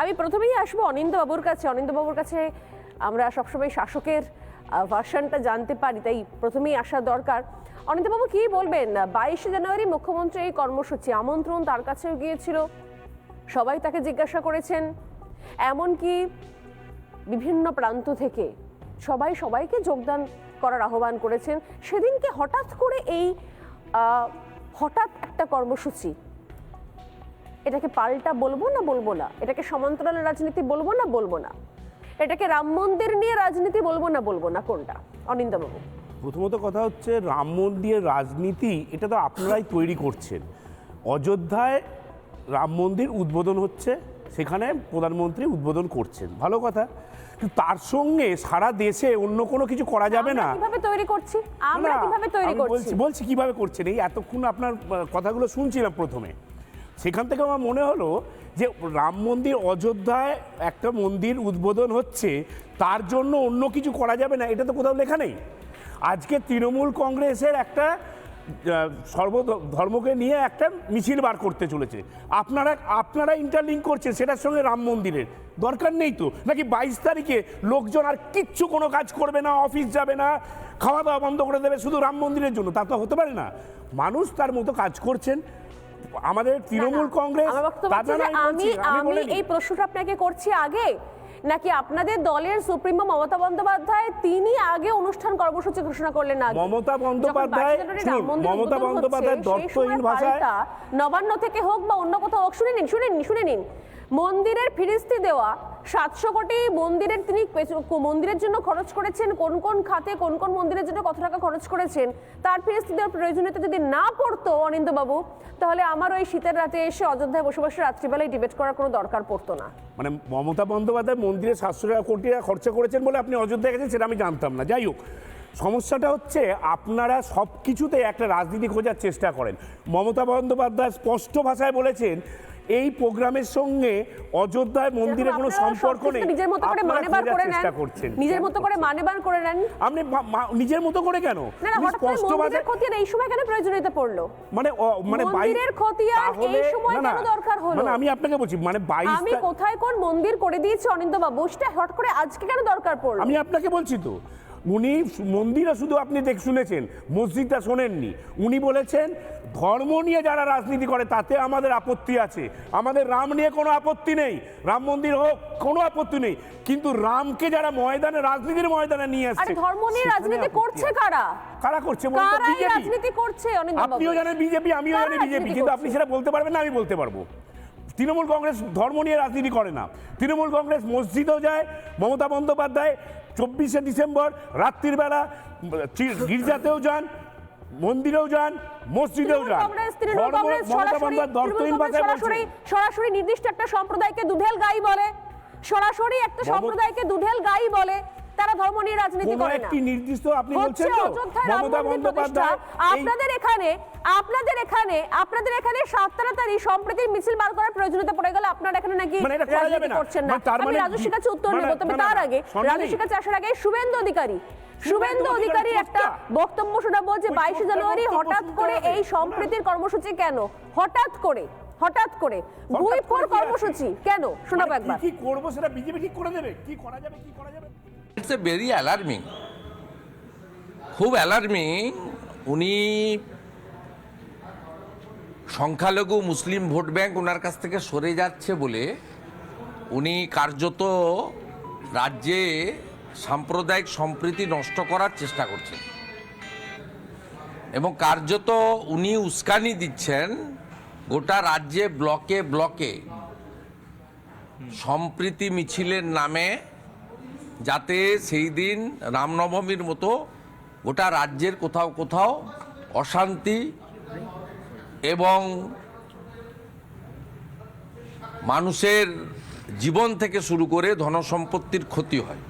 আমি প্রথমেই আসব অনিন্দবাবুর কাছে। অনিন্দবাবুর কাছে আমরা সবসময় শাসকের ভার্সনটা জানতে পারি, তাই প্রথমেই আসা দরকার। অনিন্দবাবু কি বলবেন? বাইশে জানুয়ারি মুখ্যমন্ত্রী এই কর্মসূচি, আমন্ত্রণ তার কাছেও গিয়েছিল। সবাই তাকে জিজ্ঞাসা করেছেন। এমনকি বিভিন্ন প্রান্ত থেকে সবাই সবাইকে যোগদান করার আহ্বান করেছেন। সেদিনকে হঠাৎ করে এই হঠাৎ একটা কর্মসূচি এটাকে পাল্টা বলব না বলব না? এটাকে সমান্তরাল রাজনীতি বলব না বলব না? এটাকে রাম মন্দির নিয়ে রাজনীতি বলব না বলব না কোনটা? অনিন্দাবাবু। প্রথমত কথা হচ্ছে রাম মন্দিরের রাজনীতি এটা তো আপনারাই তৈরি করছেন। অযোধ্যায় রাম মন্দির উদ্বোধন হচ্ছে সেখানে প্রধানমন্ত্রী উদ্বোধন করছেন। ভালো কথা। কিন্তু তার সঙ্গে সারা দেশে অন্য কোনো কিছু করা যাবে না। কীভাবে তৈরি করছি? আমরা কীভাবে তৈরি করছি বলছি বলছি কীভাবে করছেন? এই এতক্ষণ আপনার কথাগুলো শুনছিলাম প্রথমে। সেখান থেকে আমার মনে হলো যে রাম মন্দির অযোধ্যায় একটা মন্দির উদ্বোধন হচ্ছে, তার জন্য অন্য কিছু করা যাবে না, এটা তো কোথাও লেখা নেই। আজকে তৃণমূল কংগ্রেসের একটা সর্ব ধর্মকে নিয়ে একটা মিছিল বার করতে চলেছে। আপনারা আপনারা ইন্টারলিঙ্ক করছেন, সেটার সঙ্গে রাম মন্দিরের। দরকার নেই তো। নাকি বাইশ তারিখে লোকজন আর কিচ্ছু কোনো কাজ করবে না, অফিস যাবে না খাওয়া দাওয়া বন্ধ করে দেবে শুধু রাম মন্দিরের জন্য? তা তো হতে পারে না। মানুষ তার মতো কাজ করছেন আমাদের তৃণমূল কংগ্রেস আমি আমি। এই প্রশ্নটা আপনাকে করছি আগে নাকি আপনাদের দলের সুপ্রিমো মমতা বন্দ্যোপাধ্যায় তিনি আগে অনুষ্ঠান কর্মসূচি ঘোষণা করলেন আগে? মমতা বন্দ্যোপাধ্যায় 22 জানুয়ারি শুনুন, রাম মন্দির মমতা বন্দ্যোপাধ্যায় দত্তহীন দর্শহীন ভাষায় নবান্ন থেকে হোক বা অন্য কোথাও হোক শুনে নিন শুনে নিন শুনে নিন। মন্দিরের ফিরিস্তি দেওয়া। সাতশো কোটি মন্দিরের তিনি মন্দিরের জন্য খরচ করেছেন। কোন কোন খাতে, কোন কোন মন্দিরের জন্য কত টাকা খরচ করেছেন? তার ফিরিস্তি দেওয়ার প্রয়োজনীয়তা যদি না পড়তো অনিন্দবাবু, তাহলে আমার ওই শীতের রাতে এসে অযোধ্যায় বসে বসে রাত্রিবেলায় ডিবেট করার কোনো দরকার পড়তো না। মানে মমতা বন্দ্যোপাধ্যায় মন্দিরে সাতশো টাকা কোটি টাকা খরচা করেছেন বলে আপনি অযোধ্যা গেছেন, সেটা আমি জানতাম না। যাই হোক সমস্যাটা হচ্ছে আপনারা সব কিছুতে একটা রাজনীতি খোঁজার চেষ্টা করেন। মমতা বন্দ্যোপাধ্যায় স্পষ্ট ভাষায় বলেছেন এই প্রোগ্রামের সঙ্গে অযোধ্যায় মন্দিরে কোনো সম্পর্ক নেই। নিজের মতো করে আপনারা মানে বার খোঁজার করে নেন। চেষ্টা করছেন। নিজের মতো করে মানে বার করে নেন। আপনি নিজের মতো করে কেন? স্পষ্ট ভাষায় খতিয়ান এই সময় কেন প্রয়োজনীয়তা পড়ল? মানে মানে মন্দিরের খতিয়ান এই সময় কেন দরকার হলো? মানে আমি আপনাকে বলছি মানে বাইশ আমি কোথায় কোন মন্দির করে দিয়েছি অনিন্দ বাবু সেটা হট করে আজকে কেন দরকার পড়ল? আমি আপনাকে বলছি তো উনি মন্দিরে শুধু আপনি দেখ শুনেছেন মসজিদটা শোনেননি। উনি বলেছেন ধর্ম নিয়ে যারা রাজনীতি করে তাতে আমাদের আপত্তি আছে। আমাদের রাম নিয়ে কোনো আপত্তি নেই। রাম মন্দির হোক কোনো আপত্তি নেই। কিন্তু রামকে যারা ময়দানে রাজনীতির ময়দানে নিয়ে আসছে ধর্ম নিয়ে রাজনীতি করছে কারা? কারা করছে রাজনীতি করছে আপনিও জানেন বিজেপি আমিও জানি বিজেপি। কিন্তু আপনি সেটা বলতে পারবেন না আমি বলতে পারব। তৃণমূল কংগ্রেস ধর্ম নিয়ে রাজনীতি করে না। তৃণমূল কংগ্রেস মসজিদও যায় মমতা বন্দ্যোপাধ্যায় চব্বিশে ডিসেম্বর রাত্রির বেলা গির্জাতেও যান মন্দিরেও যান মসজিদেও যান। সরাসরি নির্দিষ্ট একটা সম্প্রদায়কে দুধেল গাই বলে। সরাসরি একটা সম্প্রদায়কে দুধেল গাই বলে। তারা ধর্ম নিয়ে রাজনীতি করে না। নির্দিষ্ট আপনি বলছেন তো মমতা বন্দ্যোপাধ্যায় আপনাদের এখানে আপনাদের এখানে আপনাদের এখানে সাত তাড়াতাড়ি সম্প্রীতির মিছিল বার করার প্রয়োজনীয়তা পড়ে গেল। আপনারা এখানে নাকি মানে রাজনীতি করছেন না। মানে আমি মানে- কাছে উত্তর নেব তবে তার আগে স্বর্ণালী। কাছে আসার আগে শুভেন্দু অধিকারী শুভেন্দু অধিকারী একটা বক্তব্য শোনাবো যে বাইশে জানুয়ারি হঠাৎ করে এই সম্প্রীতির কর্মসূচি কেন? হঠাৎ করে হঠাৎ করে ভুই ফোর কর্মসূচি কেন? শোনাবো একবার। কি করব সেটা বিজেপি ঠিক করে দেবে? কি করা যাবে কি করা যাবে? ইটস এ ভেরি অ্যালার্মিং খুব অ্যালার্মিং উনি সংখ্যালঘু মুসলিম ভোট ব্যাংক ওনার কাছ থেকে সরে যাচ্ছে বলে উনি কার্যত রাজ্যে সাম্প্রদায়িক সম্প্রীতি নষ্ট করার চেষ্টা করছেন। এবং কার্যত উনি উস্কানি দিচ্ছেন গোটা রাজ্যে ব্লকে ব্লকে। সম্প্রীতি মিছিলের নামে যাতে সেই দিন রামনবমীর মতো গোটা রাজ্যের কোথাও কোথাও অশান্তি এবং মানুষের জীবন থেকে শুরু করে ধনসম্পত্তির ক্ষতি হয়।